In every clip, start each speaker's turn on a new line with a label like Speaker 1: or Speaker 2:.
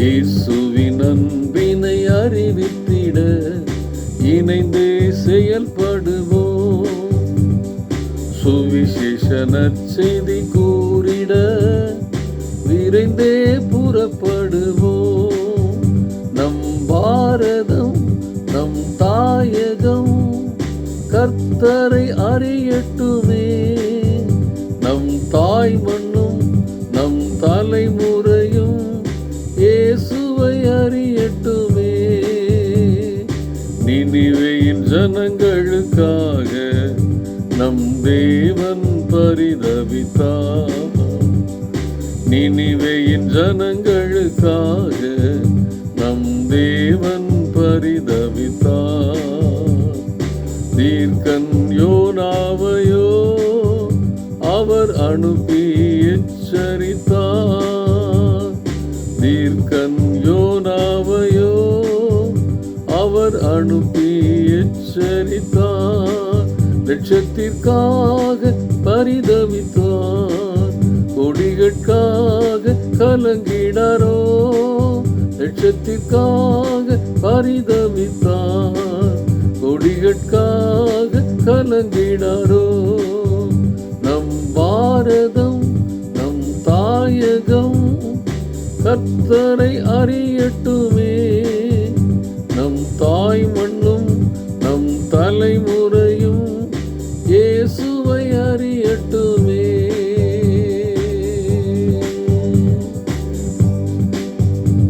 Speaker 1: இயேசுவின் அன்பினை அறிவித்திட இணைந்தே செயல்படுவோம் சுவிசேஷ நற்செய்தி கூறிட விரைந்தே புறப்படுவோம் நம் பாரதம் நம் தாயகம் கர்த்தரை அறியட்டும் பரிதவித்தா நினைவையின் ஜனங்களுக்காக நம் தேவன் பரிதவித்தா தீர்க்கன் யோனாவையோ அவர் அனுப்பி எச்சரித்தார். தீர்க்கன் யோனாவையோ அவர் அனுப்பி எச்சரித்தார். லட்சத்திற்காக பரிதவித்தார். கொடிகளுக்காக கலங்கிடாரோ லட்சத்திற்காக பரிதவித்தார். கொடிகளுக்காக கலங்கிடாரோ நம் பாரதம் நம் தாயகம் கர்த்தரை அறியட்டும்.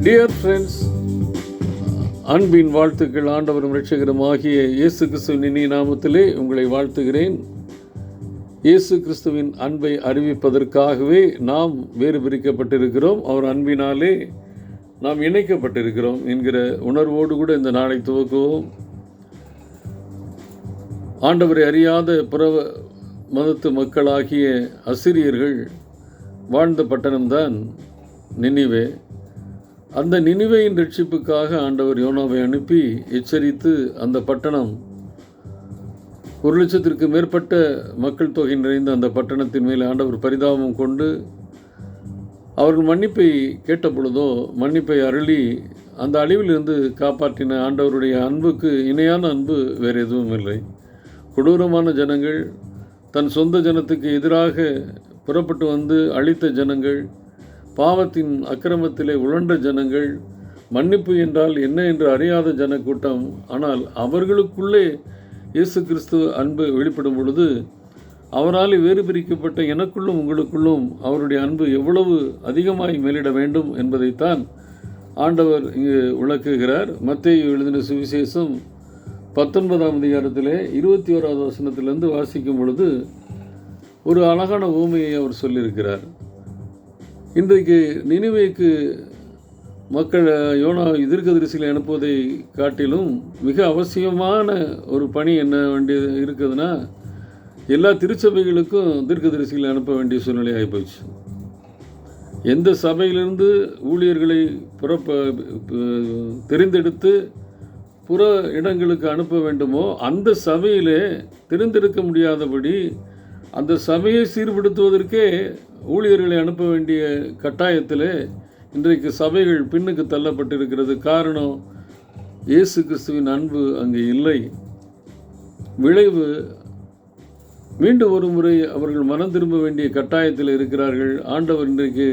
Speaker 1: டியர் ஃப்ரெண்ட்ஸ் அன்பின் வாழ்த்துக்கள் ஆண்டவரும் ரட்சகரும் ஆகிய இயேசு கிறிஸ்துவின் இனி நாமத்திலே உங்களை வாழ்த்துகிறேன். இயேசு கிறிஸ்துவின் அன்பை அறிவிப்பதற்காகவே நாம் வேறு பிரிக்கப்பட்டிருக்கிறோம் அவர் அன்பினாலே நாம் இணைக்கப்பட்டிருக்கிறோம் என்கிற உணர்வோடு கூட இந்த நாளை துவக்குவோம். ஆண்டவரை அறியாத புற மதத்து மக்களாகிய அசிரியர்கள் வாழ்ந்த பட்டணம்தான் நினைவே. அந்த நினைவையின் ரட்சிப்புக்காக ஆண்டவர் யோனாவை அனுப்பி எச்சரித்து அந்த பட்டணம் ஒரு லட்சத்திற்கு மேற்பட்ட மக்கள் தொகை நிறைந்த அந்த பட்டணத்தின் மேல் ஆண்டவர் பரிதாபம் கொண்டு அவர்கள் மன்னிப்பை கேட்ட பொழுதோ மன்னிப்பை அருளி அந்த அழிவிலிருந்து காப்பாற்றின ஆண்டவருடைய அன்புக்கு இணையான அன்பு வேறு எதுவும் இல்லை. கொடூரமான ஜனங்கள் தன் சொந்த ஜனத்துக்கு எதிராக புறப்பட்டு வந்து அழித்த ஜனங்கள் பாவத்தின் அக்கிரமத்திலே உழண்ட ஜனங்கள் மன்னிப்பு என்றால் என்ன என்று அறியாத ஜனக்கூட்டம். ஆனால் அவர்களுக்குள்ளே இயேசு கிறிஸ்து அன்பு வெளிப்படும் பொழுது அவரால் வேறு பிரிக்கப்பட்ட எனக்குள்ளும் உங்களுக்குள்ளும் அவருடைய அன்பு எவ்வளவு அதிகமாய் மேலிட வேண்டும் என்பதைத்தான் ஆண்டவர் இங்கு விளக்குகிறார். மத்திய எழுதின சுவிசேஷம் பத்தொன்பதாம் அதிகாரத்திலே இருபத்தி ஓராவது வசனத்திலிருந்து வாசிக்கும் பொழுது ஒரு அழகான ஊமையை அவர் சொல்லியிருக்கிறார். இன்றைக்கு நினைவேக்கு மக்கள் யோனா எதிர்கதிரிசியில் அனுப்புவதை காட்டிலும் மிக அவசியமான ஒரு பணி என்ன வேண்டியது இருக்குதுன்னா எல்லா திருச்சபைகளுக்கும் தீர்க்கதரிசிகளை அனுப்ப வேண்டிய சூழ்நிலை ஆகிப்போச்சு. எந்த சபையிலிருந்து ஊழியர்களை புறப்ப தெரிந்தெடுத்து புற இடங்களுக்கு அனுப்ப வேண்டுமோ அந்த சபையிலே தெரிந்தெடுக்க முடியாதபடி அந்த சபையை சீர்படுத்துவதற்கே ஊழியர்களை அனுப்ப வேண்டிய கட்டாயத்தில் இன்றைக்கு சபைகள் பின்னுக்கு தள்ளப்பட்டிருக்கிறது. காரணம் இயேசு கிறிஸ்துவின் அன்பு அங்கே இல்லை. விளைவு மீண்டும் ஒரு முறை அவர்கள் மனம் திரும்ப வேண்டிய கட்டாயத்தில் இருக்கிறார்கள். ஆண்டவர் இன்றைக்கு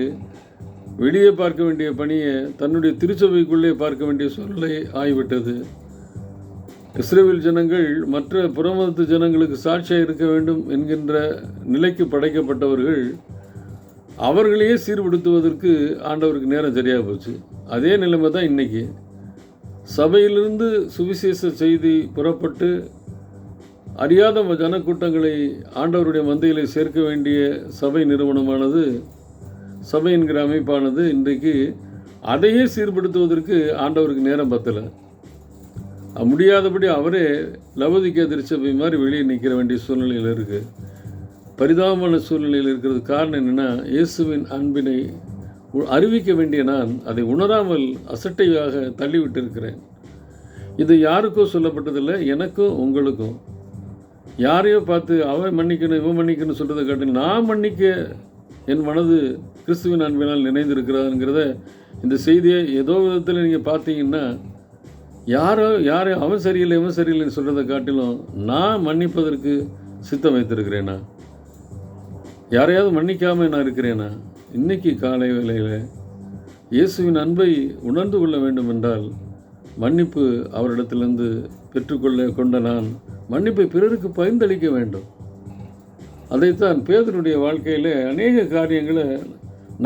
Speaker 1: வெளியே பார்க்க வேண்டிய பணியை தன்னுடைய திருச்சபைக்குள்ளே பார்க்க வேண்டிய சூழ்நிலை ஆகிவிட்டது. இஸ்ரேல் ஜனங்கள் மற்ற புறமதத்து ஜனங்களுக்கு சாட்சியாக இருக்க வேண்டும் என்கின்ற நிலைக்கு படைக்கப்பட்டவர்கள் அவர்களையே சீர்படுத்துவதற்கு ஆண்டவருக்கு நேரம் சரியாக போச்சு. அதே நிலைமை தான் இன்றைக்கி சபையிலிருந்து சுவிசேஷ செய்தி புறப்பட்டு அறியாத ஜனக்கூட்டங்களை ஆண்டவருடைய மந்தையிலே சேர்க்க வேண்டிய சபை நிறுவனமானது சபை என்கிற அமைப்பானது இன்றைக்கு அதையே சீர்படுத்துவதற்கு ஆண்டவருக்கு நேரம் பத்தலை. முடியாதபடி அவரே லவதிக்க திருச்சபை மாதிரி வெளியே நிற்கிற வேண்டிய சூழ்நிலையில் இருக்குது பரிதாபமான சூழ்நிலையில் இருக்கிறது காரணம் என்னென்னா இயேசுவின் அன்பினை உ- அறிவிக்க வேண்டிய நான் அதை உணராமல் அசட்டையாக தள்ளிவிட்டிருக்கிறேன் இது யாருக்கோ சொல்லப்பட்டதில்லை எனக்கும் உங்களுக்கும். யாரையோ பார்த்து அவன் மன்னிக்கணும் இவன் மன்னிக்கணும் சொல்கிறத காட்டி நான் மன்னிக்க என் மனது கிறிஸ்துவின் அன்பினால் நினைந்திருக்கிறதுங்கிறத இந்த செய்தியை ஏதோ விதத்தில் நீங்கள் பார்த்தீங்கன்னா யாரோ யார் அவன் சரியில்லை இவன் சரியில்லைன்னு சொல்கிறத காட்டிலும் நான் மன்னிப்பதற்கு சித்தம் வைத்திருக்கிறேனா? யாரையாவது மன்னிக்காமல் நான் இருக்கிறேனா? இன்னைக்கு காலை வேளையில் இயேசுவின் அன்பை உணர்ந்து கொள்ள வேண்டும் என்றால் மன்னிப்பு அவரிடத்திலிருந்து பெற்றுக்கொள்ள கொண்ட நான் மன்னிப்பை பிறருக்கு பகிர்ந்தளிக்க வேண்டும். அதைத்தான் பேதனுடைய வாழ்க்கையில் அநேக காரியங்களை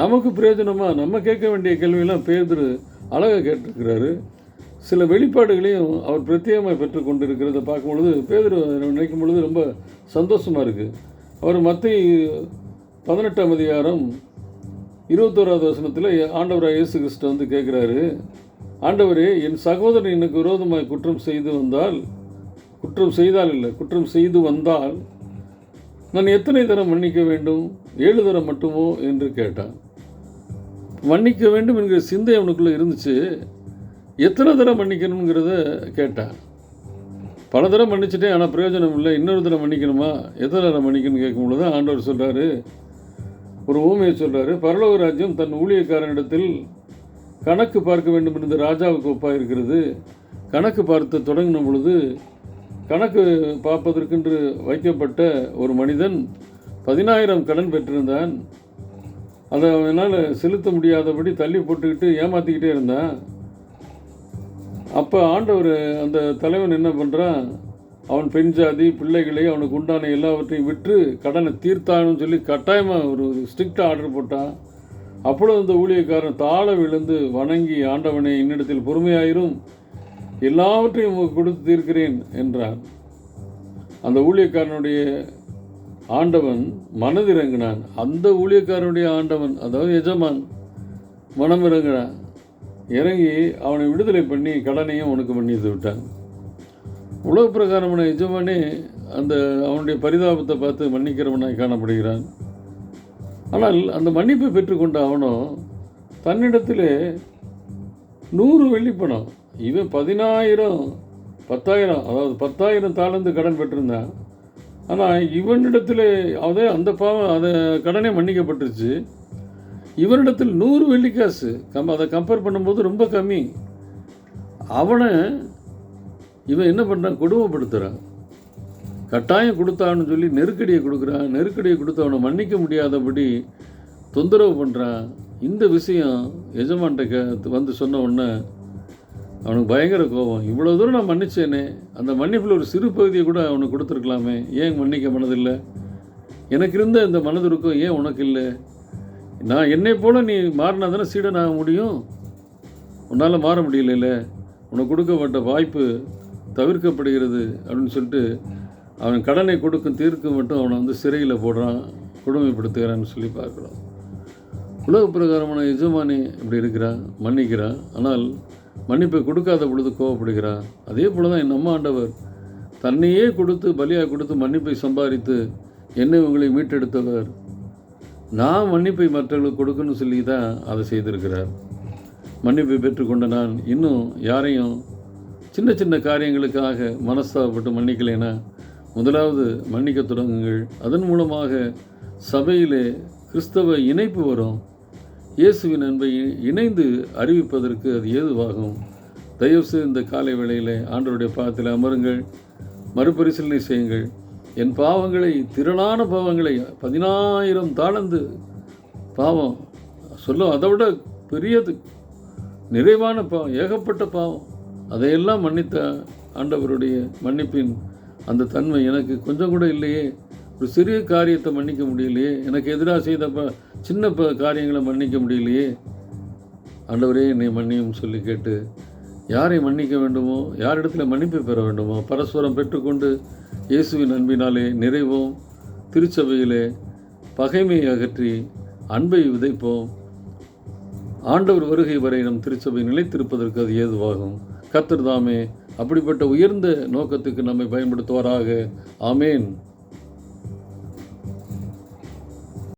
Speaker 1: நமக்கு பிரயோஜனமாக நம்ம கேட்க வேண்டிய கேள்வியெல்லாம் பேதர் அழகாக கேட்டிருக்கிறாரு. சில வெளிப்பாடுகளையும் அவர் பிரத்யேகமாக பெற்றுக்கொண்டு இருக்கிறத பார்க்கும் பொழுது பேதர் நினைக்கும் பொழுது ரொம்ப சந்தோஷமாக இருக்குது அவர் மத்திய பதினெட்டாம் அதிகாரம் இருபத்தோராவது வசனத்தில் ஆண்டவராக இயேசு கிறிஸ்து வந்து கேட்குறாரு ஆண்டவரே என் சகோதரன் எனக்கு விரோதமாக குற்றம் செய்து வந்தால் குற்றம் செய்தால் இல்லை குற்றம் செய்து வந்தால் நான் எத்தனை தரம் மன்னிக்க வேண்டும்? ஏழு தரம் மட்டுமோ? என்று கேட்டான். மன்னிக்க வேண்டும் என்கிற சிந்தை அவனுக்குள்ளே இருந்துச்சு. எத்தனை தரம் மன்னிக்கணுங்கிறத கேட்டான் பல தரம் மன்னிச்சிட்டேன் ஆனால் பிரயோஜனம் இல்லை. இன்னொரு தரம் மன்னிக்கணுமா? எத்தனை தரம் மன்னிக்கணும்னு கேட்கும்பொழுது ஆண்டவர் சொல்கிறாரு ஒரு ஊமையை சொல்கிறாரு பரலோக ராஜ்யம் தன் ஊழியக்காரனிடத்தில் கணக்கு பார்க்க வேண்டும் என்று ராஜாவுக்கு ஒப்பாக இருக்கிறது கணக்கு பார்த்து தொடங்கின பொழுது கணக்கு பார்ப்பதற்கென்று வைக்கப்பட்ட ஒரு மனிதன் பதினாயிரம் கடன் பெற்றிருந்தான். அதை அவனால் செலுத்த முடியாதபடி தள்ளி போட்டுக்கிட்டு ஏமாற்றிக்கிட்டே இருந்தான். அப்போ ஆண்டவர் அந்த தலைவன் என்ன பண்ணுறான் அவன் பெண் ஜாதி பிள்ளைகளை அவனுக்கு உண்டான எல்லாவற்றையும் விற்று கடனை தீர்த்தான்னு சொல்லி கட்டாயமாக ஒரு ஸ்ட்ரிக்டாக ஆர்டர் போட்டான். அப்பொழுது அந்த ஊழியக்காரன் தாழ விழுந்து வணங்கி ஆண்டவனை என்னிடத்தில் பொறுமையாயிரும். எல்லாவற்றையும் கொடுத்து தீர்க்கிறேன் என்றான். அந்த ஊழியக்காரனுடைய ஆண்டவன் மனதிறங்கினான். அந்த ஊழியக்காரனுடைய ஆண்டவன் அதாவது எஜமான் மனம் இறங்கினான் இறங்கி அவனை விடுதலை பண்ணி கடனையும் உனக்கு பண்ணி விட்டான். உலக பிரகாரமான எஜமானே அந்த அவனுடைய பரிதாபத்தை பார்த்து மன்னிக்கிறவனாய் காணப்படுகிறான். ஆனால் அந்த மன்னிப்பை பெற்றுக்கொண்ட அவனோ தன்னிடத்திலே நூறு வெள்ளிப்பணம் இவன் பதினாயிரம் பத்தாயிரம் அதாவது பத்தாயிரம் தாளந்து கடன் பெற்றிருந்தான். ஆனால் இவனிடத்தில் அதே அந்த பாவம் அதை கடனே மன்னிக்கப்பட்டுருச்சு. இவரிடத்தில் நூறு வெள்ளிக்காசு கம் அதை கம்பேர் பண்ணும்போது ரொம்ப கம்மி. அவனை இவன் என்ன பண்ணுறான் கொடுமைப்படுத்துகிறான் கட்டாயம் கொடுத்தான்னு சொல்லி நெருக்கடியை கொடுக்குறான். நெருக்கடியை கொடுத்து அவனை மன்னிக்க முடியாதபடி தொந்தரவு பண்ணுறான் இந்த விஷயம் எஜமான்ட்ட கே வந்து சொன்ன உடனே அவனுக்கு பயங்கர கோபம். இவ்வளோ தூரம் நான் மன்னிச்சேனே. அந்த மன்னிப்பில் ஒரு சிறு பகுதியை கூட அவனுக்கு கொடுத்துருக்கலாமே. ஏன் மன்னிக்க மனதில்லை? எனக்கு இருந்த இந்த மனதிற்கும் ஏன் உனக்கு இல்லை? நான் என்னை போல் நீ மாறினா தானே சீடன் ஆக முடியும்? உன்னால் மாற முடியல உனக்கு கொடுக்கப்பட்ட வாய்ப்பு தவிர்க்கப்படுகிறது அப்படின்னு சொல்லிட்டு அவன் கடனை கொடுக்கும் தீர்க்க மட்டும் அவனை வந்து சிறையில் போடுறான் கொடுமைப்படுத்துகிறான்னு சொல்லி பார்க்குறோம். உலக பிரகாரமான எஜமானி இப்படி இருக்கிறான் மன்னிக்கிறான். ஆனால் மன்னிப்பை கொடுக்காத பொழுது கோவப்படுகிறான். அதே போல் தான் என் அம்மா ஆண்டவர் தன்னையே கொடுத்து பலியாக கொடுத்து மன்னிப்பை சம்பாதித்து என்னை உங்களை மீட்டெடுத்தவர். நான் மன்னிப்பை மற்றவர்களுக்கு கொடுக்கணும்னு சொல்லி தான் அதை செய்திருக்கிறார். மன்னிப்பை பெற்றுக்கொண்ட நான் இன்னும் யாரையும் சின்ன சின்ன காரியங்களுக்காக மனஸ்தாபப்பட்டு மன்னிக்கலைன்னா முதலாவது மன்னிக்க தொடங்குங்கள். அதன் மூலமாக சபையிலே கிறிஸ்தவ இணைப்பு வரும். இயேசுவின் அன்பை இணைந்து அறிவிப்பதற்கு அது ஏதுவாகும். தயவுசெய்து இந்த காலை வேளையில் ஆண்டருடைய பாதத்தில் அமருங்கள். மறுபரிசீலனை செய்யுங்கள். என் பாவங்களை திரளான பாவங்களை பதினாயிரம் தாளந்து பாவம். சொல்லும் அதை விட பெரியது நிறைவான பாவம் ஏகப்பட்ட பாவம். அதையெல்லாம் மன்னித்த ஆண்டவருடைய மன்னிப்பின் அந்த தன்மை எனக்கு கொஞ்சம் கூட இல்லையே. ஒரு சிறிய காரியத்தை மன்னிக்க முடியலையே. எனக்கு எதிராக செய்த ப சின்ன ப காரியங்களை மன்னிக்க முடியலையே. ஆண்டவரே என்னை மன்னியும் சொல்லி கேட்டு யாரை மன்னிக்க வேண்டுமோ யாரிடத்தில் மன்னிப்பு பெற வேண்டுமோ பரஸ்பரம் பெற்றுக்கொண்டு இயேசுவின் அன்பினாலே நிறைவோம். திருச்சபையிலே பகைமையை அகற்றி அன்பை விதைப்போம். ஆண்டவர் வருகை வரை நம் திருச்சபை நிலைத்திருப்பதற்கு அது ஏதுவாகும். கத்தர் தாமே அப்படிப்பட்ட உயர்ந்த நோக்கத்துக்கு நம்மை பயன்படுத்துவாராக. ஆமேன்.